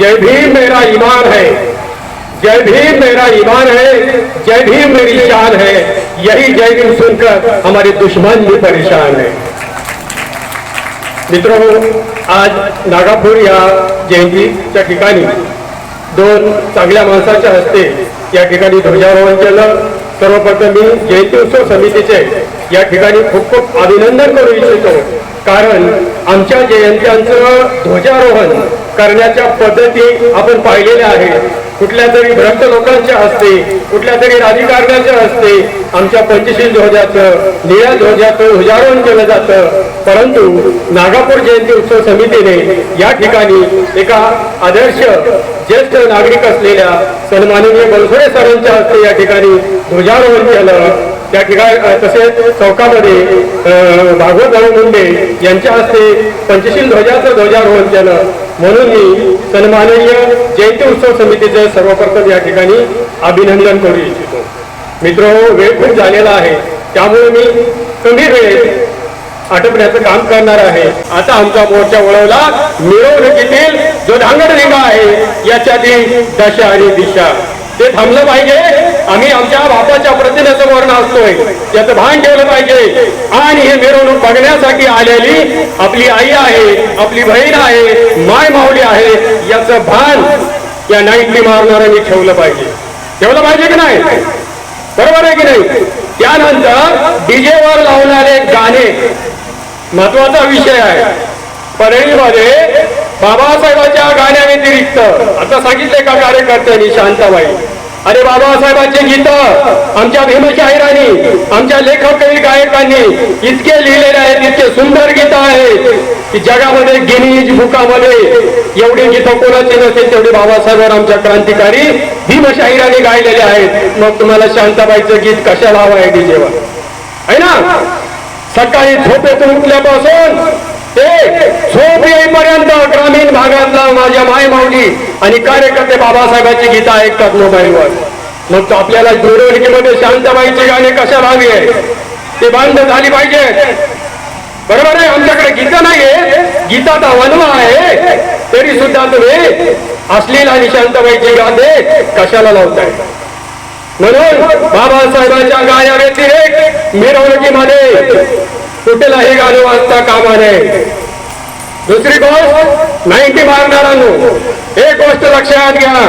जय भीम मेरा ईमान है। जय भीम मेरा ईमान है। जय भीम मेरी शान है। यही जय भीम सुनकर हमारे दुश्मन भी परेशान है। मित्र आज नागापूर या जयंतीच्या ठिकाणी दोन चांगल्या माणसाच्या हस्ते या ठिकाणी ध्वजारोहण केलं. सर्वप्रथम मी जयंती उत्सव समितीचे या ठिकाणी खूप खूप अभिनंदन करू इच्छितो. कारण आमच्या जयंत्यांचं ध्वजारोहण करण्याच्या पद्धती आपण पाहिलेल्या आहेत. कुठल्या तरी भ्रष्ट लोकांच्या हस्ते कुठल्या तरी राजकारण्याच्या हस्ते आमच्या पंचशील ध्वजाचं निळ्या ध्वजाचं ध्वजारोहण केलं जातं. परंतु नागापूर जयंती उत्सव समितीने या ठिकाणी एका आदर्श ज्येष्ठ नागरिक असलेल्या सन्माननीय बनसोडे सरांच्या हस्ते या ठिकाणी ध्वजारोहण केलं. त्या ठिकाणी तसेच चौकामध्ये भागवत भाऊ मुंडे यांच्या हस्ते पंचशील ध्वजाचं ध्वजारोहण केलं. म्हणून मी सन्माननीय जयंती उत्सव समितीचे सर्वप्रथम या ठिकाणी अभिनंदन करू इच्छितो. मित्र वेळ खूप झालेला आहे. त्यामुळे मी कमी वेळेत आटपण्याचं काम करणार आहे. आता आमचा मोर्चा वळवला. मिरवणुकीतील जो धांगडधिंगा आहे याच्यातील दशा आणि दिशा. ते थांबलं पाहिजे. आम्ही आमच्या बापाच्या प्रतिमेसमोर असतोय याचं भान ठेवलं पाहिजे. आणि हे मिरवणूक बघण्यासाठी आलेली आपली आई आहे आपली बहीण आहे माय माऊली आहे याचं भान या नाईटली मारणाऱ्यांनी ठेवलं पाहिजे. ठेवलं पाहिजे की नाही? बरोबर आहे की नाही? त्यानंतर डीजे वर लावणारे गाणे महत्त्वाचा विषय आहे. परळीमध्ये बाबासाहेबांच्या गाण्याव्यतिरिक्त आता सांगितले का कार्यकर्त्यांनी शांताबाई? अरे बाबासाहेबांचे गीत आमच्या भीमशाहिरांनी आमच्या लेखक कवी गायकांनी इतके लिहिलेले आहेत इतके सुंदर गीत आहेत की जगामध्ये गिनीज बुकामध्ये एवढी गीतं कोणाची नसेल तेवढी बाबासाहेबांवर आमच्या क्रांतिकारी भीमशाहिरांनी गायलेले आहेत. मग तुम्हाला शांताबाईचं गीत कशाला हवं आहे डीजेवर आहे ना? सकाळी झोपेतून उठल्यापासून झोप येईपर्यंत ग्रामीण भागातला माझ्या माय माऊली आणि कार्यकर्ते बाबासाहेबांची गीता ऐकतात मोबाईलवर. मग तो आपल्याला दूरवणकीमध्ये शांतबाईची गाणी कशा हवी आहे ते बंद झाली पाहिजे. बरोबर आहे? आमच्याकडे गीता नाहीये. गीताचा वनवा आहे. तरी सुद्धा तुम्ही अश्लील आणि शांताबाईची गाणे कशाला लावताय? म्हणून बाबासाहेबांच्या गाण्या व्यतिरेक मिरवणुकीमध्ये कुठेलाही गाणं वाजता कामा नये दुसरी गोष्ट नाईन्टी मारणारांनो एक गोष्ट लक्षात घ्या.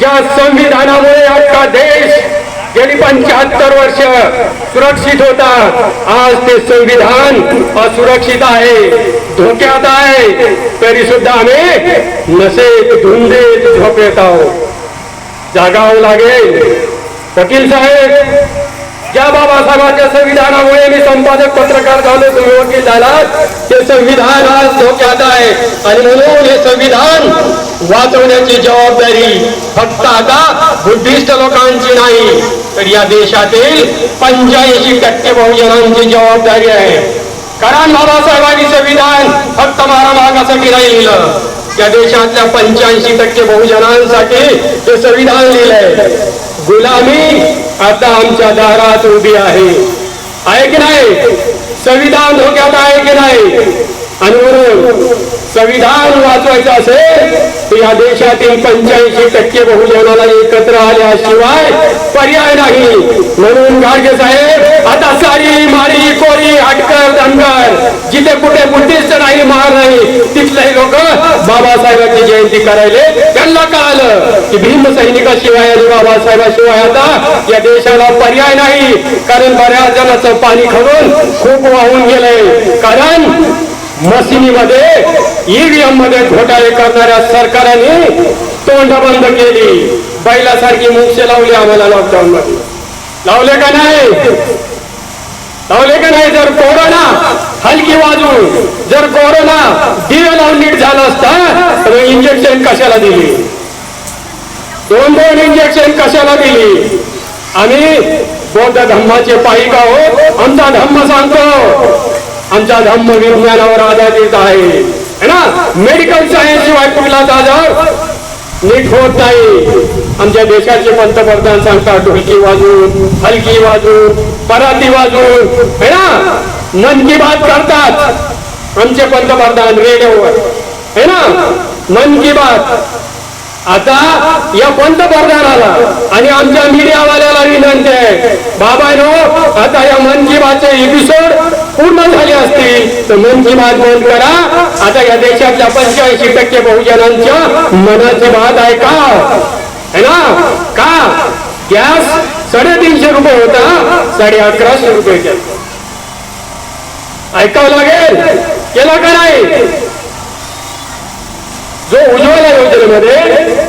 ज्या संविधानामुळे अख्खा देश गेली पंच्याहत्तर वर्ष सुरक्षित होता आज ते संविधान असुरक्षित आहे धोक्यात आहे. तरी सुद्धा आम्ही नसेत धुंदेत झोपेत आहोत. जागावं लागेल. वकील साहेब ज्या बाबासाहेबांच्या संविधानामुळे मी संपादक पत्रकार झालो तुम्ही वकील झालात ते संविधान आज धोक्यात आहे. आणि म्हणून हे संविधान वाचवण्याची जबाबदारी फक्त आता बुद्धिस्ट लोकांची नाही तर या देशातील पंच्याऐंशी टक्के बहुजनांची जबाबदारी आहे. कारण बाबासाहेबांनी संविधान फक्त मारामागासाठी नाही लिहिलं या देशातल्या पंच्याऐंशी टक्के बहुजनांसाठी हे संविधान लिहिलंय. गुलामी आता आमच्या दारात उभी आहे. आहे की नाही? संविधान धोक्यात आहे की नाही? आणि म्हणून संविधान वाचवायचं असेल तर या देशातील पंच्याऐंशी टक्के बहुजनाला एकत्र आल्याशिवाय पर्याय नाही. म्हणून गाडगे साहेब आता सारी मारी कोरी हटकर धनगर जिथे कुठे बुद्धिस्ट नाही मार नाही तिथले लोक बाबासाहेबांची जयंती करायले. त्यांना कळालं की भीम सैनिकाशिवाय आणि बाबासाहेबाशिवाय आता या देशाला पर्याय नाही. कारण बऱ्याच जणांचं पाणी खरून खूप वाहून गेलंय. कारण मशिनीमध्ये ईव्हीएममध्ये घोटाळे करणाऱ्या सरकारने तोंड बंद केली. बैलासारखी मुक्षे लावली आम्हाला लॉकडाऊन मध्ये लावले का नाही? लावले का नाही? जर कोरोना हलकी वाजून जर कोरोना दिवे लावून नीट झाला असता तर इंजेक्शन कशाला दिली? दोन दोन इंजेक्शन कशाला दिली? आम्ही बौद्ध धम्माचे पायिक आहोत. आमचा धम्म सांगतो. आमचा धम्म विज्ञानावर आधारित आहे. ना? मेडिकल सायन्स शिवाय कुठलाच आजार नीट होत नाही. आमच्या देशाचे पंतप्रधान सांगतात ढोलकी वाजून हलकी वाजून पराती वाजून है ना? मन की बात करतात. आमचे पंतप्रधान रेडिओवर. है ना? मन की बात. आता या पंतप्रधानाला आणि आमच्या मीडियावाल्याला विनंती आहे बाबानो आता या मन की बातचे एपिसोड पूर्ण झाले असती. तर मनची बात बंद करा. आता या देशातल्या पंच्याऐंशी टक्के बहुजनांच्या मनाची बात आहे का? है ना? का? गॅस साडेतीनशे रुपये होता. साडे अकराशे रुपये केला. ऐकावं लागेल? केला का नाही? जो उज्ज्वला योजनेमध्ये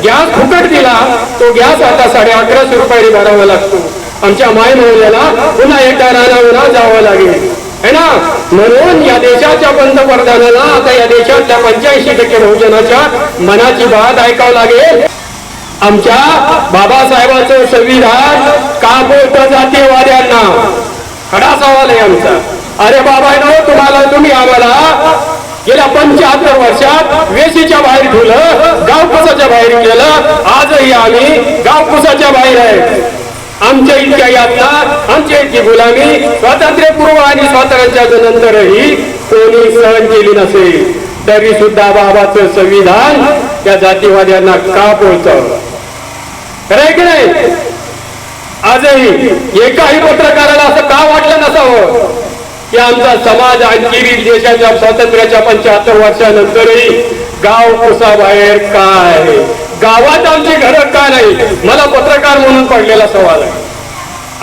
गॅस फुकट दिला तो गॅस आता साडे अकराशे रुपयाने भरावा लागतो. आमच्या माय महिन्याला पुन्हा एकदा रानावरा जावं लागेल. है ना? म्हणून या देशाच्या पंतप्रधानाला आता या देशातल्या पंच्याऐंशी टक्के बहुजनाच्या मनाची बात ऐकावं लागेल. आमच्या बाबासाहेबांचं संविधान का बोलतं जातीयवाद्यांना? खडा सवाल आहे आमचा. अरे बाबा तुम्हाला तुम्ही आम्हाला गेल्या पंच्याहत्तर वर्षात वेशीच्या बाहेर ठेवलं गावकुसाच्या बाहेर केलं. आजही आम्ही गावकुसाच्या बाहेर आहे. आमच्या इतक्या यातना आमची गुलामी स्वातंत्र्यपूर्व आणि स्वातंत्र्याच्या नंतरही कोणी सहन केली नसेल तरी सुद्धा बाबाचं संविधान त्या जातीवाद्यांना का पोहोचवलं? खरंय की नाही? आजही एकाही पत्रकाराला असं का वाटलं नसावं की आमचा समाज आणखी देशाच्या स्वातंत्र्याच्या पंच्याहत्तर वर्षानंतरही गाव कुसाबाहेर का आहे? गावात आमची घरं का नाही? मला पत्रकार म्हणून पडलेला सवाल आहे.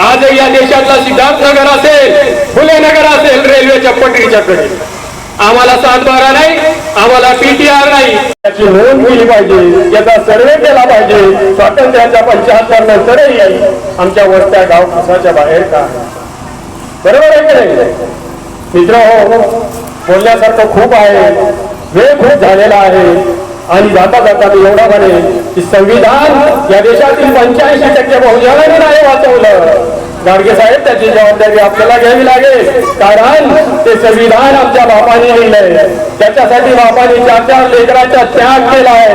आज या देशातला सिद्धार्थनगर असेल फुले नगर असेल रेल्वेच्या पटरीच्या कडे. आम्हाला सातबारा नाही आम्हाला पीटीआर नाही. त्याची नोंद केली पाहिजे याचा सर्वे केला पाहिजे स्वातंत्र्याच्या पंचाहत्तर नंतरही आमच्या वस्त्या गाव खासाच्या बाहेर का? बरोबर आहे की मित्र हो बोलण्यासारखं खूप आहे. वेळ खूप झालेला आहे. आणि जाता जाता मी एवढा म्हणे की संविधान या देशातील पंच्याऐंशी टक्के बहुजनांनी नाही वाचवलं. गाडगे साहेब त्याची जबाबदारी आपल्याला घ्यावी लागेल. कारण ते संविधान आमच्या बापाने लिहिलंय. त्याच्यासाठी बापाने चार चार लेकरांचा त्याग केलाय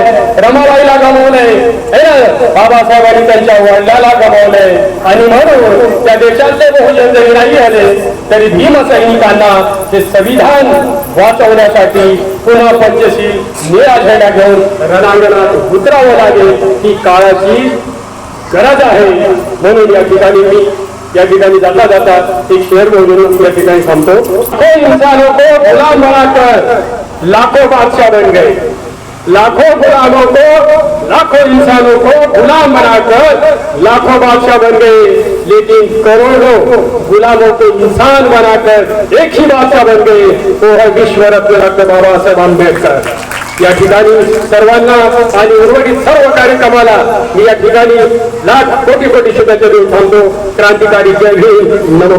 रमाबाईला गमावलंय. हे ना बाबासाहेबांनी त्यांच्या वडिलाला गमावलंय. आणि म्हणून त्या देशातले बहुजन जरी नाही आले तरी भीमसैनिकांना ते संविधान वाचवण्यासाठी पुन्हा पंचशील निळा झेंडा घेऊन रणांगणात उतरावं लागेल. ही काळाची गरज आहे. म्हणून या ठिकाणी मी को गुलाम बनाकर लाखों बादशाह बन गए. लाखों गुलामों को, लाखों इंसानों को गुलाम बनाकर लाखों बादशाह बन गए. लेकिन करोड़ों गुलामों को इंसान बनाकर एक ही बादशाह बन गए वो है विश्व रत्न डॉक्टर बाबासाहेब आंबेडकर या ठिकाणी सर्वांना आणि उर्वरित सर्व कार्यक्रमाला मी या ठिकाणी लाख कोटी कोटी शुभेच्छा देऊन थांबतो. क्रांतिकारी जय भीम. नमो